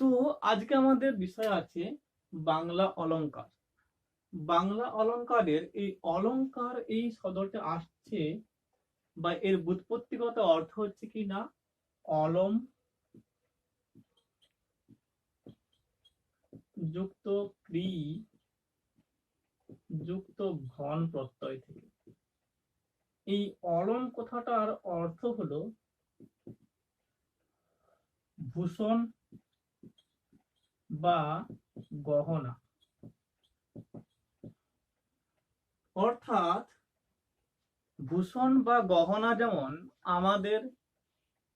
তো আজকে আমাদের বিষয় আছে বাংলা অলংকার। বাংলা অলংকারের এই অলংকার এই শব্দটা আসছে বা এর বুৎপত্তিগত অর্থ হচ্ছে কি না? অলম যুক্ত ক্রি, যুক্ত ঘন প্রত্যয় থেকে। এই অলম কথাটার অর্থ হলো ভূষণ বা গহনা। অর্থাৎ ভূষণ বা গহনা যেমন আমাদের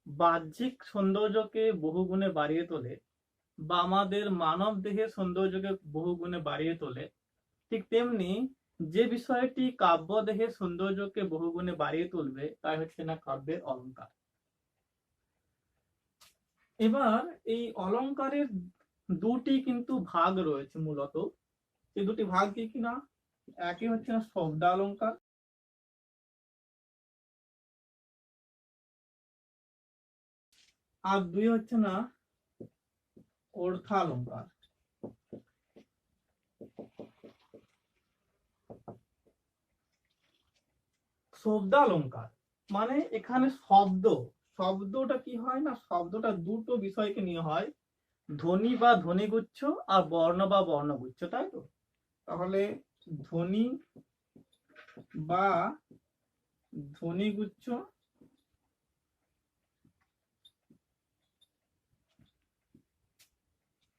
বাহ্যিক সৌন্দর্যকে বহুগুণে বাড়িয়ে তোলে বা আমাদের মানব দেহের সৌন্দর্যকে বহুগুণে বাড়িয়ে তোলে, ঠিক তেমনি যে বিষয়টি কাব্য দেহের সৌন্দর্যকে বহুগুণে বাড়িয়ে তুলবে, তাই হচ্ছে না কাব্যের অলংকার এবার এই অলংকারের দুটি কিন্তু ভাগ রয়েছে মূলত। এই দুটি ভাগ কি কিনা? একই হচ্ছে না শব্দালঙ্কার আর দুই হচ্ছে না অর্থালঙ্কার। শব্দালঙ্কার মানে এখানে শব্দ। শব্দটা কি হয় না? শব্দটা দুটো বিষয়কে নিয়ে হয়। ধ্বনি বা ধ্বনিগুচ্ছ আর বর্ণ বা বর্ণগুচ্ছ, তাই তো? তাহলে ধ্বনি বা ধ্বনিগুচ্ছ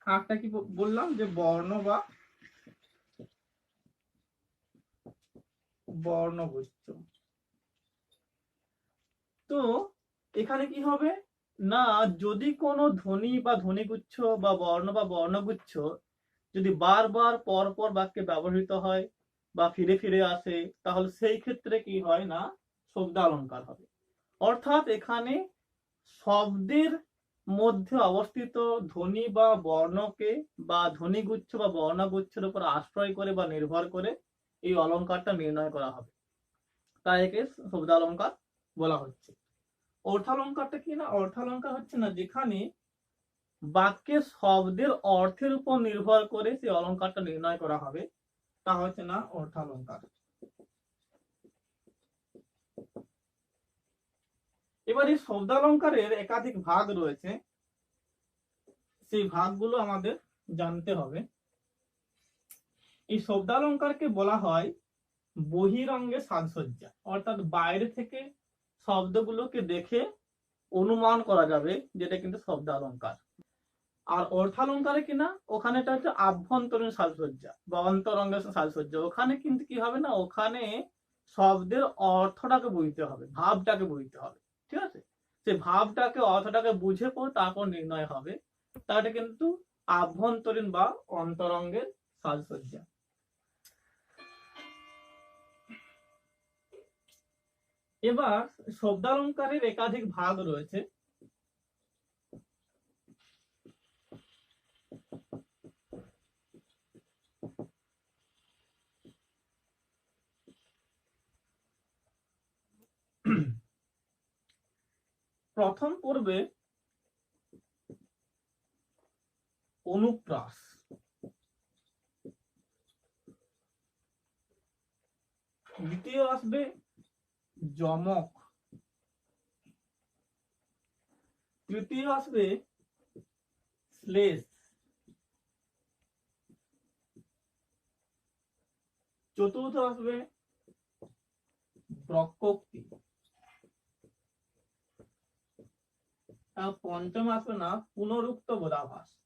আরেকটা কি বললাম যে বর্ণ বা বর্ণগুচ্ছ। তো এখানে কি হবে? না, যদি কোনো ধ্বনি বা ধ্বনিগুচ্ছ বা বর্ণ বা বর্ণগুচ্ছ যদি বারবার পর পর বাক্যে ব্যবহৃত হয় বা ফিরে ফিরে আসে, তাহলে সেই ক্ষেত্রে কি হয় না? শব্দ অলঙ্কার হবে। অর্থাৎ এখানে শব্দের মধ্যে অবস্থিত ধ্বনি বা বর্ণকে বা ধ্বনিগুচ্ছ বা বর্ণগুচ্ছের উপর আশ্রয় করে বা নির্ভর করে এই অলংকারটা নির্ণয় করা হবে। তাই একে শব্দালঙ্কার বলা হচ্ছে। অর্থালঙ্কারটা কি না? অর্থালঙ্কার হচ্ছে না যেখানে বাক্যের শব্দের অর্থের উপর নির্ভর করে সেই অলংকারটা নির্ণয় করা হবে, তা হচ্ছে না অর্থালঙ্কার। এবার এই শব্দালঙ্কারের একাধিক ভাগ রয়েছে, সেই ভাগগুলো আমাদের জানতে হবে। এই শব্দালঙ্কারকে বলা হয় বহিরঙ্গে সাজসজ্জা, অর্থাৎ বাইরে থেকে শব্দগুলোকে দেখে অনুমান করা যাবে যেটা কিন্তু শব্দালঙ্কার। আর অর্থালঙ্কারে কিনা ওখানেটা হচ্ছে আভ্যন্তরীণ সাজসজ্জা বা অন্তরঙ্গের সাজসজ্জা। ওখানে কিন্তু কি হবে না? ওখানে শব্দের অর্থটাকে বুঝতে হবে, ভাবটাকে বুঝতে হবে। ঠিক আছে? সেই ভাবটাকে, অর্থটাকে বুঝে পর তারপর নির্ণয় হবে। তাহলে কিন্তু আভ্যন্তরীণ বা অন্তরঙ্গের সাজসজ্জা। এবার শব্দালঙ্কারের একাধিক ভাগ রয়েছে। প্রথম পর্বে অনুপ্রাস। দ্বিতীয় আসবে যমক তৃতীয় আসবে শ্লেষ। চতুর্থ আসবে ব্রক্কোক্তি আর পঞ্চম আসবে না পুনরুক্ত বোধাভাস।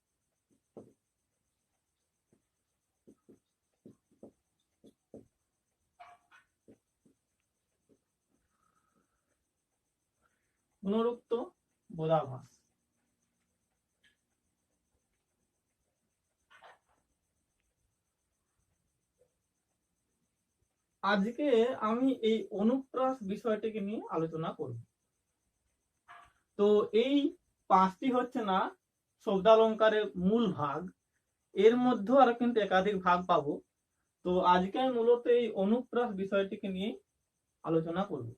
পুনরুক্ত বোধাভাস আজকে আমি এই অনুপ্রাস বিষয়টিকে নিয়ে আলোচনা করব। তো এই পাঁচটি হচ্ছে না শব্দালঙ্কারের মূল ভাগ। এর মধ্যেও আরও কিন্তু একাধিক ভাগ পাবো। তো আজকে আমি মূলত এই অনুপ্রাস বিষয়টিকে নিয়ে আলোচনা করব।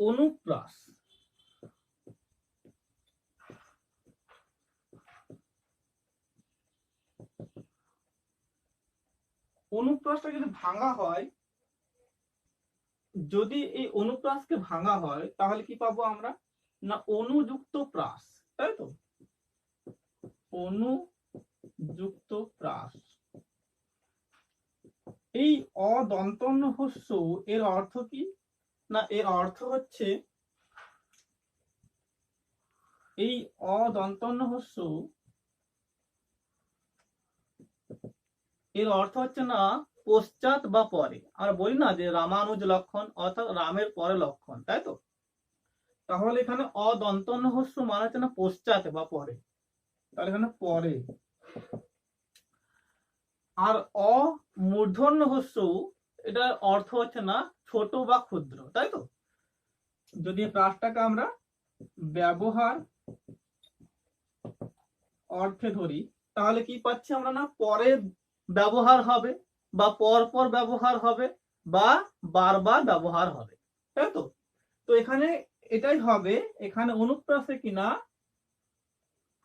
অনুপ্রাস। অনুপ্রাসটা যদি ভাঙা হয়, যদি এই অনুপ্রাসকে ভাঙা হয়, তাহলে কি পাবো আমরা? না, অনুযুক্ত প্রাস। তাই তো? অনুযুক্ত প্রাস। এই অদন্তন্য হস্য এর অর্থ কি? না, এর অর্থ হচ্ছে এই অদন্তন্য হস্য এর অর্থ হচ্ছে না, পশ্চাৎ বা পরে। আমরা বলি না যে রামানুজ লক্ষণ অর্থাৎ রামের পরে লক্ষণ, তাই তো? তাহলে এখানে অদন্তন্য হস্য মানে হচ্ছে না পশ্চাৎ বা পরে। তাহলে এখানে পরে। আর অমূর্ধন্য হস্য এটার অর্থ হচ্ছে না ছোট বা ক্ষুদ্র, তাই তো? যদি প্রাসটাকে আমরা ব্যবহার অর্থে ধরি, তাহলে কি পাচ্ছি আমরা না? পরে ব্যবহার হবে বা পর পর ব্যবহার হবে বা বারবার ব্যবহার হবে, তাই তো? তো এখানে এটাই হবে, এখানে অনুপ্রাসে কিনা?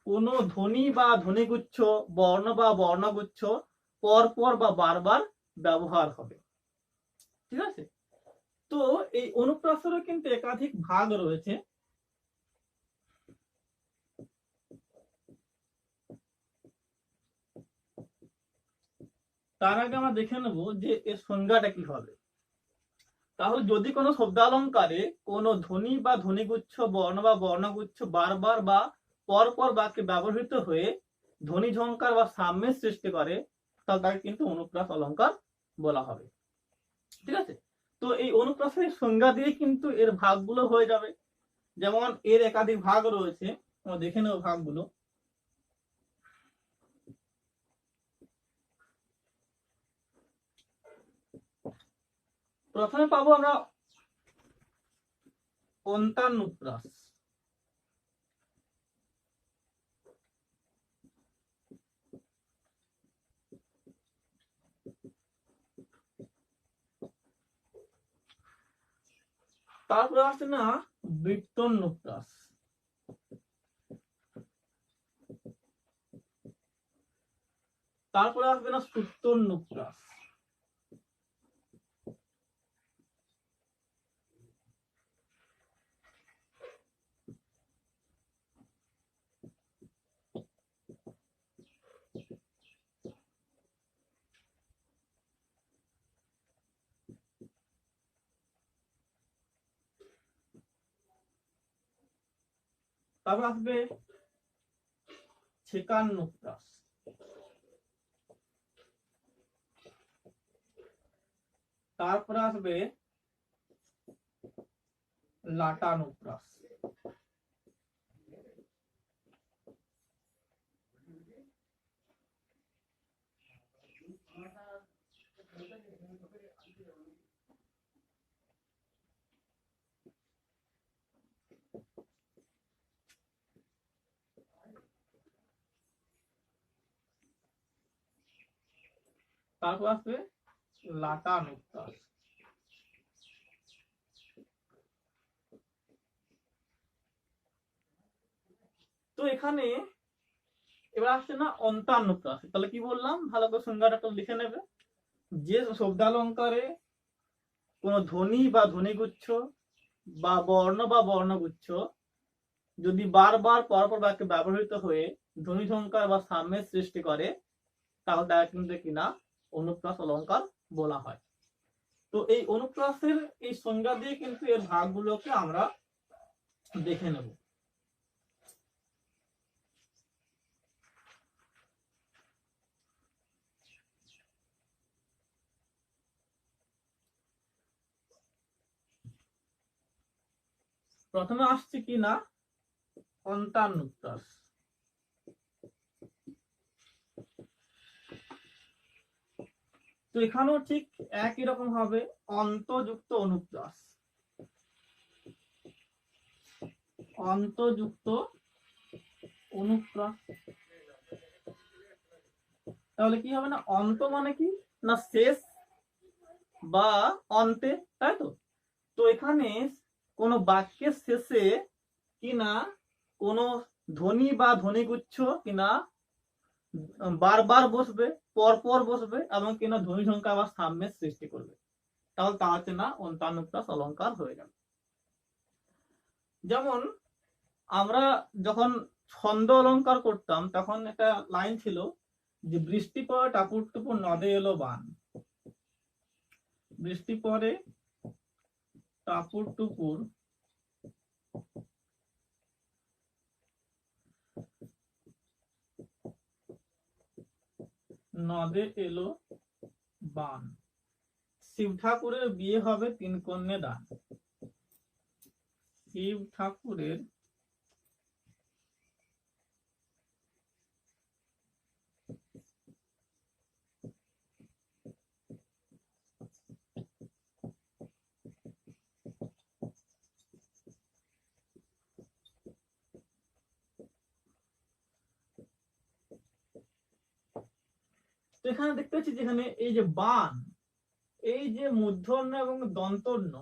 কোনো ধ্বনি বা ধ্বনিগুচ্ছ, বর্ণ বা বর্ণগুচ্ছ পর পর বা বারবার ব্যবহার হবে। ঠিক আছে? তো এই অনুপ্রাসেরও কিন্তু একাধিক ভাগ রয়েছে। তার আগে আমরা দেখে নেব যে এর সংজ্ঞাটা কি হবে। তাহলে যদি কোনো শব্দালঙ্কারে কোনো ধ্বনি বা ধ্বনিগুচ্ছ, বর্ণ বা বর্ণগুচ্ছ বারবার বা পরপর বাক্যে ব্যবহৃত হয়ে ধ্বনি ঝঙ্কার বা সাম্যের সৃষ্টি করে, তাহলে তাকে কিন্তু অনুপ্রাস অলঙ্কার বলা হবে। ঠিক আছে? তো এই অনুপ্রাসের সংজ্ঞা দিয়ে কিন্তু এর ভাগগুলো হয়ে যাবে। যেমন এর একাধিক ভাগ রয়েছে দেখে নেব ভাগগুলো। প্রথমে পাবো আমরা অন্তানুপ্রাস। তারপরে আসছে না বৃত্তন্নুপ্রাস তারপরে আসবে না সুত্তন্নুপ্রাস তারপর আসবে ছেকান্নুপ্রাস তারপরে আসবে লাটানুপ্রাস তারপর আসবে লাটানুপ্রাস তো এখানে এবার আসছে না অন্তানুপ্রাস তাহলে কি বললাম? ভালো করে সংজ্ঞাটা একটু লিখে নেবে। যে শব্দালঙ্কারে কোনো ধ্বনি বা ধ্বনিগুচ্ছ বা বর্ণ বা বর্ণগুচ্ছ যদি বারবার পরপর বাক্যে ব্যবহৃত হয়ে ধ্বনি ঝঙ্কার বা সাম্যের সৃষ্টি করে তাহলে তাকে কিন্তু কিনা অনুপ্রাস অলঙ্কার বলা হয়। তো এই অনুপ্রাসের এই সংজ্ঞা দিয়ে কিন্তু এর ভাগগুলোকে আমরা দেখে নেব। প্রথমে আসছে কি না? অন্তানুপ্রাস। তো এখানেও ঠিক একই রকম হবে অন্তযুক্ত অনুপ্রাস। অন্তযুক্ত অনুপ্রাস। তাহলে কি হবে না? অন্ত মানে কি? না শেষ বা অন্তে, তাই তো? তো এখানে কোন বাক্যের শেষে কিনা কোন ধ্বনি বা ধ্বনিগুচ্ছ কিনা বারবার বসবে, পরপর বসবে এবং কিনা ধ্বনি সংখ্যা বা সাম্যের সৃষ্টি করবে। তাহলে তা হচ্ছে না অন্তানুপ্রাস অলঙ্কার হয়ে যাবে। যেমন আমরা যখন ছন্দ অলঙ্কার করতাম, তখন একটা লাইন ছিল যে, বৃষ্টি পরে টাপুর টুপুর নদে এলো বান। বৃষ্টি পরে টাপুর টুপুর নদে এলো বান। শিব ঠাকুরের বিয়ে হবে তিন কন্যা দান। শিব ঠাকুরের তো এখানে দেখতে পাচ্ছি যেখানে এই যে বান, এই যে মূর্ধন্য এবং দন্তন্য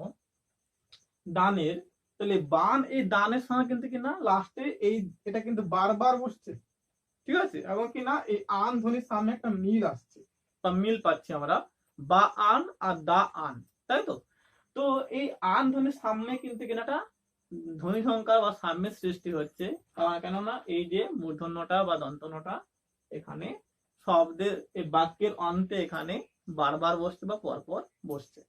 দানের, তাহলে বান এই দানের সঙ্গে কিন্তু কিনা লাস্টে এই, এটা কিন্তু বারবার বসছে, ঠিক আছে? এবং কিনা এই আন ধ্বনির সামনে একটা মিল আসছে, বা মিল পাচ্ছি আমরা, বা আন আর দা আন, তাই তো? তো এই আন ধ্বনির সামনে কিন্তু কিনা একটা ধ্বনি সংখ্যা বা সাম্যের সৃষ্টি হচ্ছে কারণ কেননা এই যে মূর্ধন্যটা বা দন্তন্যটা এখানে শব্দের বাক্যের অন্তে এখানে বারবার বসছে বা পরপর বসছে।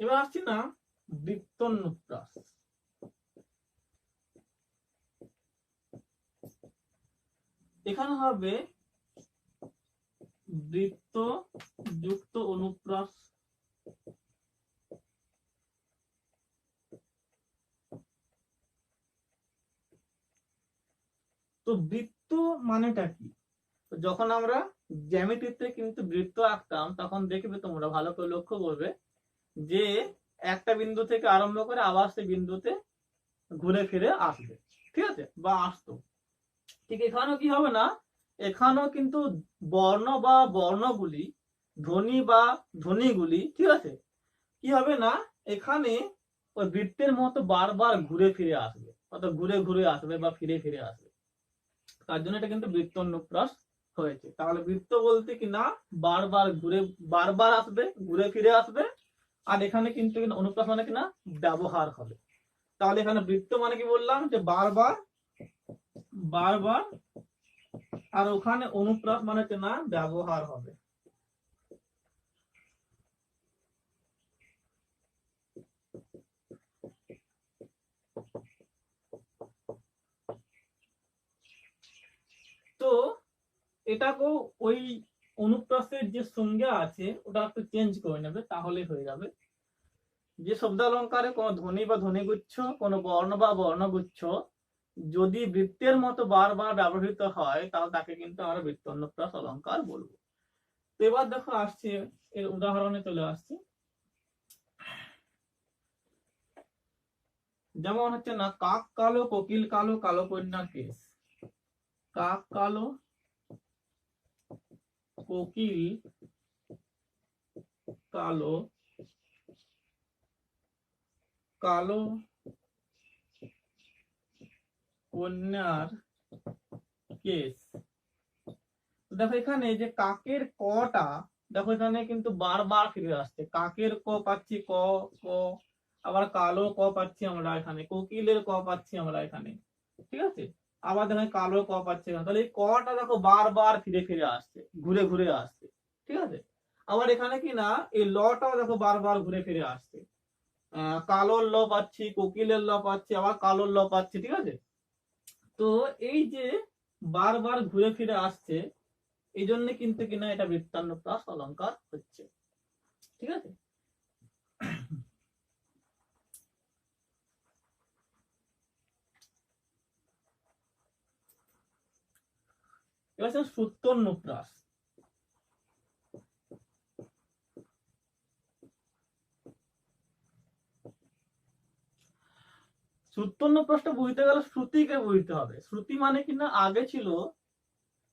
এবার আসছি না বৃত্তন্নুপ্রাস এখানে হবে বৃত্ত যুক্ত অনুপ্রাস তো বৃত্ত মানেটা কি? যখন আমরা জ্যামিতিতে কিন্তু বৃত্ত আঁকতাম, তখন দেখবে তোমরা ভালো করে লক্ষ্য করবে যে একটা বিন্দু থেকে আরম্ভ করে আবার সেই বিন্দুতে ঘুরে ফিরে আসবে। ঠিক আছে? বা আসতো। ঠিক এখানেও কি হবে না? এখানেও কিন্তু বর্ণ বা বর্ণগুলি, ধ্বনি বা ধ্বনিগুলি, ঠিক আছে? কি হবে না? এখানে ওই বৃত্তের মতো বারবার ঘুরে ফিরে আসবে। অর্থাৎ ঘুরে ঘুরে আসবে বা ফিরে ফিরে আসবে। তার জন্য এটা কিন্তু বৃত্ত অনুপ্রাস হয়েছে। তাহলে বৃত্ত বলতে কি না? বারবার ঘুরে, বারবার আসবে, ঘুরে ফিরে আসবে। আর এখানে কিন্তু কিনা অনুপ্রাস মানে কিনা ব্যবহার হবে। তাহলে এখানে বৃত্ত মানে কি বললাম? যে বারবার বারবার, আর ওখানে অনুপ্রাস মানে না, ব্যবহার হবে। তো এটাকেও ওই অনুপ্রাসের যে সংজ্ঞা আছে, ওটা একটু চেঞ্জ করে নেবে, তাহলে হয়ে যাবে। যে শব্দালঙ্কারে কোনো ধ্বনি বা ধ্বনিগুচ্ছ, কোনো বর্ণ বা বর্ণগুচ্ছ যদি বৃত্তের মতো বারবার ব্যবহৃত হয়, তাহলে তাকে কিন্তু আমরা বৃত্ত অনুপ্রাস অলঙ্কার বলব। তো এবার দেখো আসছে, এর উদাহরণে চলে আসছি। যেমন হচ্ছে না, কাক, কালো, কোকিল, কালো কালো কন্যা কেস। কাক, কালো, কোকিল, কালো কালো কন্যার কেস। দেখো এখানে যে কাকের কটা দেখো এখানে কিন্তু বারবার ফিরে আসছে। কাকের ক পাচ্ছি ক ক আবার কালো ক পাচ্ছি আমরা এখানে কোকিলের ক পাচ্ছি আমরা এখানে। ঠিক আছে? আবার দেখো কালো ক পাচ্ছি। তাহলে এই কটা দেখো বারবার ফিরে ফিরে আসছে ঘুরে ঘুরে আসছে। ঠিক আছে? আবার এখানে কি না এই লটাও দেখো বারবার ঘুরে ফিরে আসছে। আহ, কালোর ল পাচ্ছি কোকিলের ল পাচ্ছি আবার কালোর ল পাচ্ছি ঠিক আছে? তো এই যে বারবার ঘুরে ফিরে আসছে এই জন্য কিন্তু কিনা এটা বৃত্তান্ন প্লাস অলঙ্কার হচ্ছে। ঠিক আছে? এবার সূত্র সূত্তন্নপ্রাস শ্রুত্যন্নপ্রাসটা বুঝতে গেলে শ্রুতিকে বুঝতে হবে। শ্রুতি মানে কিনা? আগে ছিল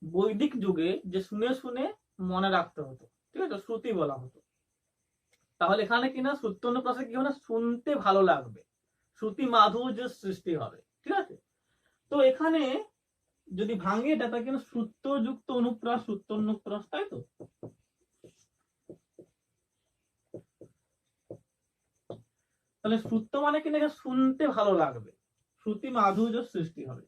বৈদিক যুগে যে শুনে শুনে মনে রাখতে হতো। ঠিক আছে? শ্রুতি বলা হতো। তাহলে এখানে কিনা? শ্রুত্যন্নপ্রাসে কি হবে? শুনতে ভালো লাগবে। শ্রুতি মাধুর্য সৃষ্টি হবে। ঠিক আছে? তো এখানে যদি ভাঙে এটা তাহলে কিনা? শ্রুত্যযুক্ত অনুপ্রাস শ্রুত্যন্নপ্রাস তাই তো? তাহলে শ্রুত্য মানে কিনা এটা শুনতে ভালো লাগবে। শ্রুতি মাধুর্য সৃষ্টি হবে।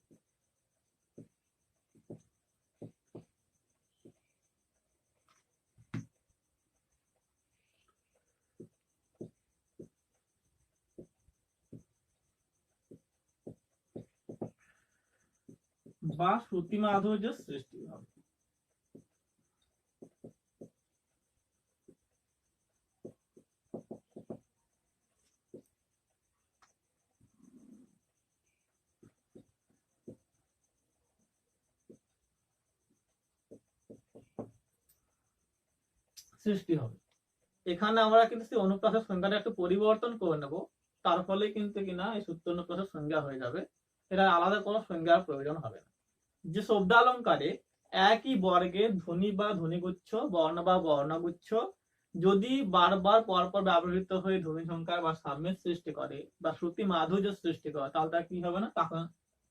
বা শ্রুতি মাধুর্য সৃষ্টি হবে। সৃষ্টি হবে। এখানে আমরা কিন্তু সেই অনুপ্রাসের সংজ্ঞাটা একটু পরিবর্তন করে নেব। তার ফলে কিন্তু কিনা এই সূত্র অনুপ্রাসের সংজ্ঞা হয়ে যাবে। এটা আলাদা কোনো সংজ্ঞার প্রয়োজন হবে না। যে শব্দালঙ্কারে একই বর্গে ধ্বনি বা ধ্বনিগুচ্ছ, বর্ণ বা বর্ণগুচ্ছ, যদি বারবার পরপর ব্যবহৃত হয়ে ধ্বনি সংখ্যা বা সাম্যের সৃষ্টি করে বা শ্রুতি মাধুর্য সৃষ্টি করে, তাহলে তা কি হবে না? তখন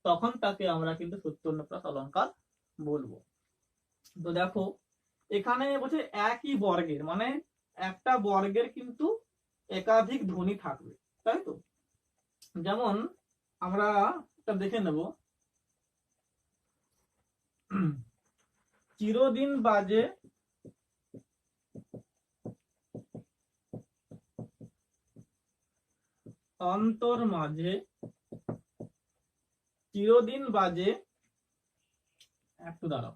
তখন তাকে আমরা কিন্তু সূত্রন্যপ্রাস অলঙ্কার বলব। তো দেখো এখানে বলছে একই বর্গের মানে একটা বর্গের কিন্তু একাধিক ধ্বনি থাকবে, তাই তো? যেমন আমরা এটা দেখে নেব। চিরদিন বাজে অন্তর মাঝে, চিরদিন বাজে, একটু দাঁড়াও।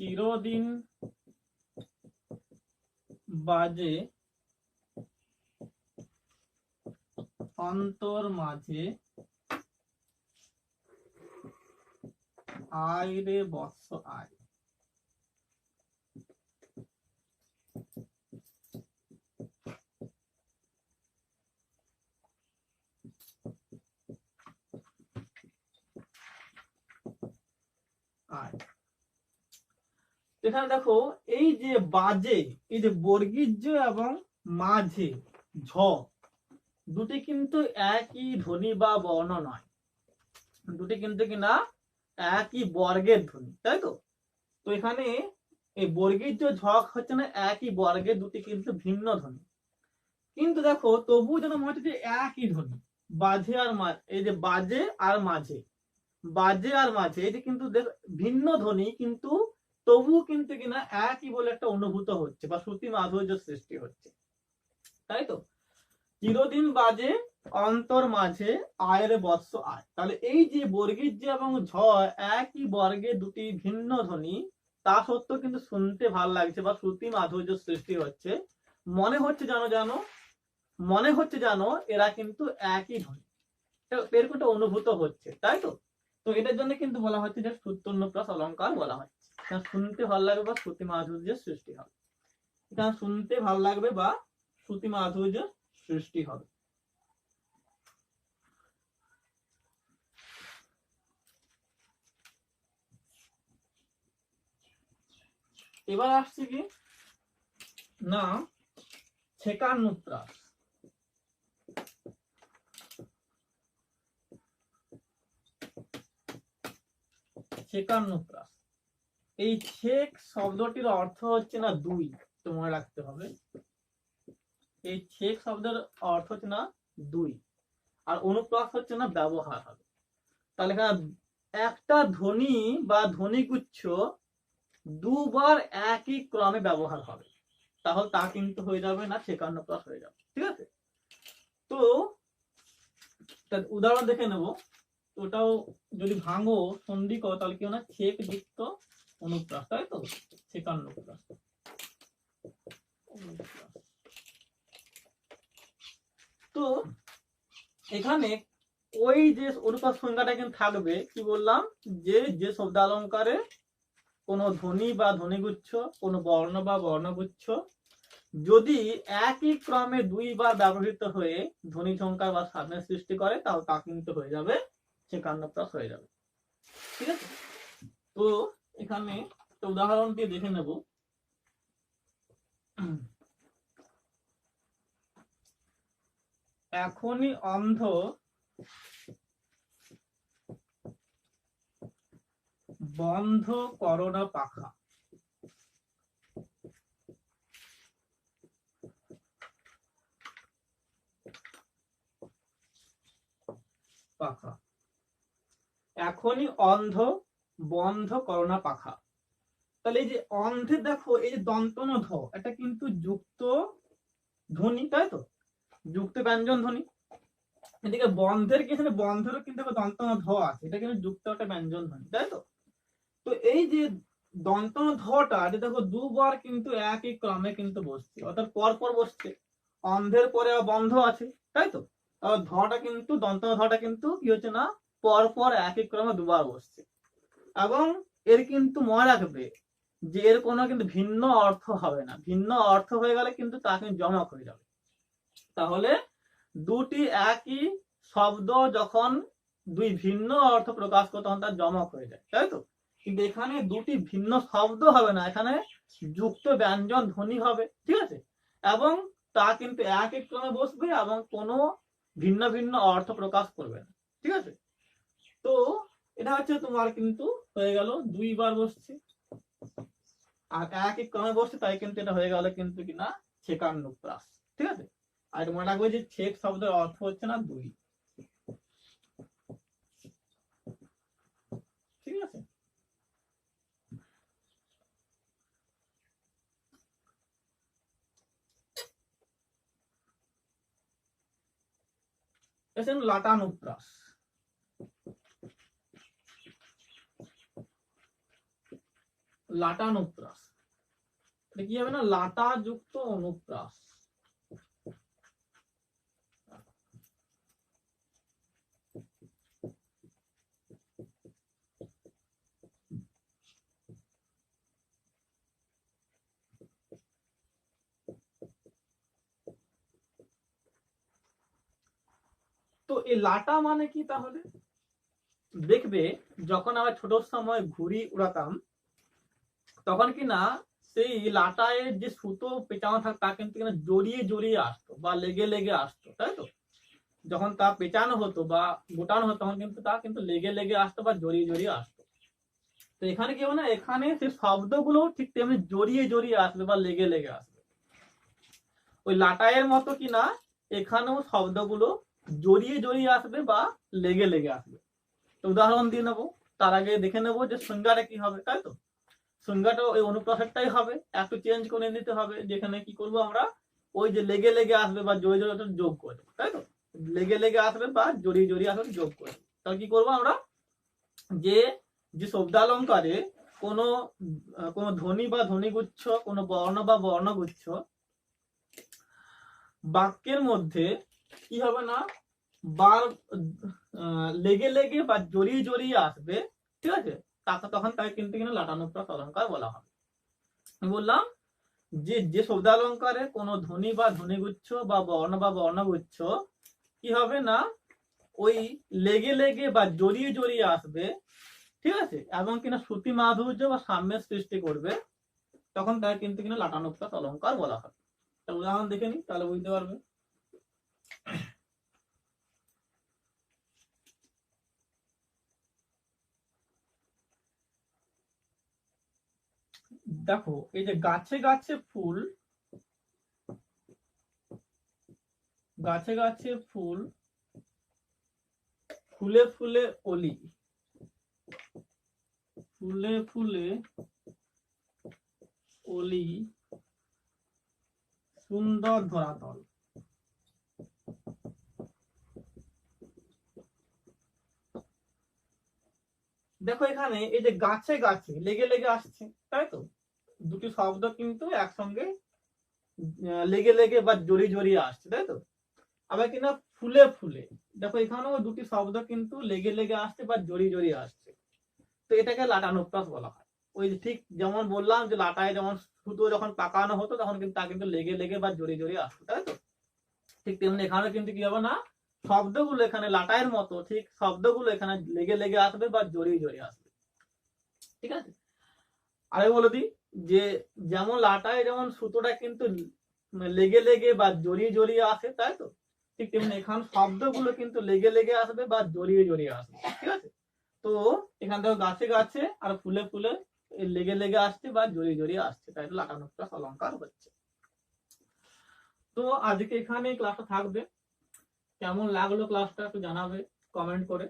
চিরদিন বাজে অন্তর মাঝে। আয় রে বৎস আয়। এখানে দেখো, এই যে বাজে, এই যে বর্গীর্য এবং মাঝে, ঝ, দুটি কিন্তু একই ধ্বনি বা বর্ণ নয়। দুটি কিন্তু কিনা একই বর্গের ধ্বনি, তাই তো? তো এখানে এই বর্গীর যে ঝক হচ্ছে না, একই বর্গের, দুটি কিন্তু ভিন্ন ধ্বনি। কিন্তু দেখো তবু যেন মনে হচ্ছে যে একই ধ্বনি, বাজে আর এই যে বাজে আর মাঝে, বাজে আর মাঝে, এই যে কিন্তু ভিন্ন ধ্বনি কিন্তু তবু কিন্তু কিনা একই বলে একটা অনুভূত হচ্ছে বা শ্রুতি মাধুর্য সৃষ্টি হচ্ছে। তাই তো? চিরদিন বাজে, অন্তর মাঝে, আয়ের বৎস আয়। তাহলে এই যে বর্গীর যে এবং ঝ একই বর্গে দুটি ভিন্ন ধ্বনি, তা সত্ত্বেও কিন্তু শুনতে ভালো লাগছে বা শ্রুতি মাধুর্য সৃষ্টি হচ্ছে। মনে হচ্ছে জানো জানো মনে হচ্ছে জানো এরা কিন্তু একই ধ্বনি। এ- এরকম অনুভূত হচ্ছে, তাই তো? তো এটার জন্য কিন্তু বলা হচ্ছে যে সূত্রন্যপ্রাস অলঙ্কার বলা হচ্ছে শুনতে ভালো লাগবে বা শ্রুতি মাধুর্যের সৃষ্টি হবে। এটা শুনতে ভালো লাগবে বা শ্রুতি মাধুর্য সৃষ্টি হবে। এবার আসছে কি? না ছেকান্নপ্রাস ছেকান্নপ্রাস এই ছেক শব্দটির অর্থ হচ্ছে না দুই তো মনে রাখতে হবে। এই ছেক শব্দের অর্থ হচ্ছে না দুই, আর অনুপ্রাস হচ্ছে না ব্যবহার হবে। তাহলে একটা ধ্বনি বা ধ্বনিগুচ্ছ দুবার একই ক্রমে ব্যবহার হবে। তাহলে তা কিন্তু হয়ে যাবে না সেকান্ন প্লাস হয়ে যাবে, ঠিক আছে? তো উদাহরণ দেখে নেব। ওটাও যদি ভাঙো সন্ধি করো তাহলে কি হয় না? ছেক যুক্ত অনুপ্রাস তাই তো সেকান্ন প্লাস তো এখানে ওই যে অনুপাত সংখ্যাটা কিন্তু থাকবে, কি বললাম? যে যে শব্দালঙ্কারে কোনো ধ্বনি বা ধ্বনিগুচ্ছ, কোনো বর্ণ বা বর্ণগুচ্ছ, যদি একই ক্রমে দুইবার ব্যবহৃত হয়ে ধ্বনি ঝঙ্কার বা সাধনের সৃষ্টি করে, তাহলে তা কিন্তু হয়ে যাবে সেকান্ন প্লাস হয়ে যাবে। ঠিক আছে? তো এখানে একটা উদাহরণ দিয়ে দেখে নেব। এখনই অন্ধ বন্ধ করোনা পাখা। পাখা। এখনই অন্ধ বন্ধ করোনা পাখা। তাহলে এই যে অন্ধে দেখো, এই যে দন্তন ধ এটা কিন্তু যুক্ত ধ্বনি, তাই তো? যুক্ত ব্যঞ্জন ধ্বনি। এদিকে বন্ধের কি এখানে? বন্ধেরও কিন্তু দন্তন ধ আছে, এটা কিন্তু যুক্ত একটা ব্যঞ্জন ধ্বনি, তাই তো? তো এই যে দন্তন ধটা এটা দেখো দুবার কিন্তু একই ক্রমে কিন্তু বসছে, অর্থাৎ পর পর বসছে। অন্ধের পরে বন্ধ আছে, তাই তো? ধটা কিন্তু দন্তন ধটা কিন্তু কি হচ্ছে না? পর পর একই ক্রমে দুবার বসছে। এবং এর কিন্তু মনে রাখবে যে এর কোনো কিন্তু ভিন্ন অর্থ হবে না। ভিন্ন অর্থ হয়ে গেলে কিন্তু তা কিন্তু জমক হয়ে যাবে। তাহলে দুটি একই শব্দ যখন দুই ভিন্ন অর্থ প্রকাশ করে তখন তার জমক হয়ে যায়, তাই তো? কিন্তু এখানে দুটি ভিন্ন শব্দ হবে না, এখানে যুক্ত, ব্যঞ্জন, ধ্বনি হবে, ঠিক আছে? এবং তা কিন্তু এক এক ক্রমে বসবে এবং কোনো ভিন্ন ভিন্ন অর্থ প্রকাশ করবে না, ঠিক আছে? তো এটা হচ্ছে তোমার কিন্তু হয়ে গেল, দুইবার বসছে। আর এক এক ক্রমে বসছে, তাই কিন্তু এটা হয়ে গেল কিন্তু কিনা ছেকান্ন প্লাস ঠিক আছে? আর মনে রাখবে যে ছেক শব্দের অর্থ হচ্ছে না দুই। ঠিক আছে? এসেন লাটানুপ্রাস। এটা কি হবে না? লাটা যুক্ত অনুপ্রাস। তো এই লাটা মানে কি তাহলে? দেখবে যখন আমরা ছোট সময় ঘুড়ি উড়াতাম তখন কি না, সেই লাটায় যে সুতো পেঁচানো থাকতো তা কিন্তু কিনা জড়িয়ে জড়িয়ে আসতো বা লেগে লেগে আসতো, তাই তো? যখন তা পেঁচানো হতো বা গোটানো হতো, তখন কিন্তু তা কিন্তু লেগে লেগে আসতো বা জড়িয়ে জড়িয়ে আসতো। তো এখানে কি হবে না এখানে সেই শব্দগুলো ঠিক তেমনি জড়িয়ে জড়িয়ে আসবে বা লেগে লেগে আসবে। ওই লাটায়ের মতো কি না, এখানেও শব্দগুলো জড়িয়ে জড়িয়ে আসবে বা লেগে লেগে আসবে। তো উদাহরণ দিয়ে নেব, তার আগে দেখে নেব যে সংজ্ঞাটা কি হবে, তাই তো? সংজ্ঞাটা ওই অনুপ্রাসেরটাই হবে। একটু চেঞ্জ করে নিতে হবে, যেখানে কি করব আমরা? ওই যে লেগে লেগে আসবে বা জড়িয়ে জড়িয়ে যোগ করে তাই তো? লেগে লেগে আসবে বা জড়িয়ে জড়িয়ে আসবে যোগ করে। তাহলে কি করব আমরা? যে যে শব্দালঙ্কারে কোনো কোনো ধ্বনি বা ধ্বনিগুচ্ছ, কোনো বর্ণ বা বর্ণগুচ্ছ বাক্যের মধ্যে কি হবে না? বার লেগে লেগে বা জড়িয়ে জড়িয়ে আসবে, ঠিক আছে? তাকে তখন তাকে কিন্তু কিনা লাটানুপ্রাস অলঙ্কার বলা হবে বললাম যে যে শব্দালঙ্কারে কোনো ধ্বনি বা ধ্বনিগুচ্ছ বা বর্ণ বা বর্ণগুচ্ছ কি হবে না? ওই লেগে লেগে বা জড়িয়ে জড়িয়ে আসবে, ঠিক আছে? এবং কিনা শ্রুতি মাধুর্য বা সাম্যের সৃষ্টি করবে, তখন তাকে কিন্তু কিনা লাটানুপ্রাস অলঙ্কার বলা একটা উদাহরণ দেখে নি তাহলে বুঝতে পারবে। দেখো, এই যে গাছে গাছে ফুল, গাছে গাছে ফুল, ফুলে ফুলে অলি, ফুলে ফুলে অলি, সুন্দর ধরাতল। দেখো এখানে এই যে গাছে গাছে, লেগে লেগে আসছে, তাই তো? দুটি শব্দ কিন্তু একসঙ্গে লেগে লেগে বা জড়িয়ে জড়িয়ে আসছে, তাই তো? আবার কিনা ফুলে ফুলে, দেখো এখানেও দুটি শব্দ কিন্তু লেগে লেগে আসছে বা জড়িয়ে জড়িয়ে আসছে। তো এটাকে লাটানুপ্রাস বলা হয়। ওই ঠিক যেমন বললাম যে লাটায় যেমন সুতো যখন পাকানো হতো, তখন কিন্তু তা কিন্তু লেগে লেগে বা জড়িয়ে জড়িয়ে আসতো, তাই তো? ঠিক তেমনি এখানে কিন্তু কি হবে না? শব্দগুলো এখানে লাটাইয়ের মতো ঠিক শব্দগুলো এখানে লেগে লেগে আসবে বা জড়িয়ে জড়িয়ে আসবে। ঠিক আছে? আরে বলে দিই যে যেমন লাটায় যেমন সুতোটা কিন্তু লেগে লেগে বা জড়িয়ে জড়িয়ে আসে, তাই তো? ঠিক তেমনি এখানে শব্দগুলো কিন্তু লেগে লেগে আসবে বা জড়িয়ে জড়িয়ে আসবে, ঠিক আছে? তো এখান থেকে গাছে গাছে আর ফুলে ফুলে লেগে লেগে আসছে বা জড়িয়ে জড়িয়ে আসছে, তাই তো? লাটানো প্লাস অলঙ্কার হচ্ছে। তো আজকে এখানে ক্লাসটা থাকবে। কেমন লাগল ক্লাসটা একটু জানাবে কমেন্ট করে।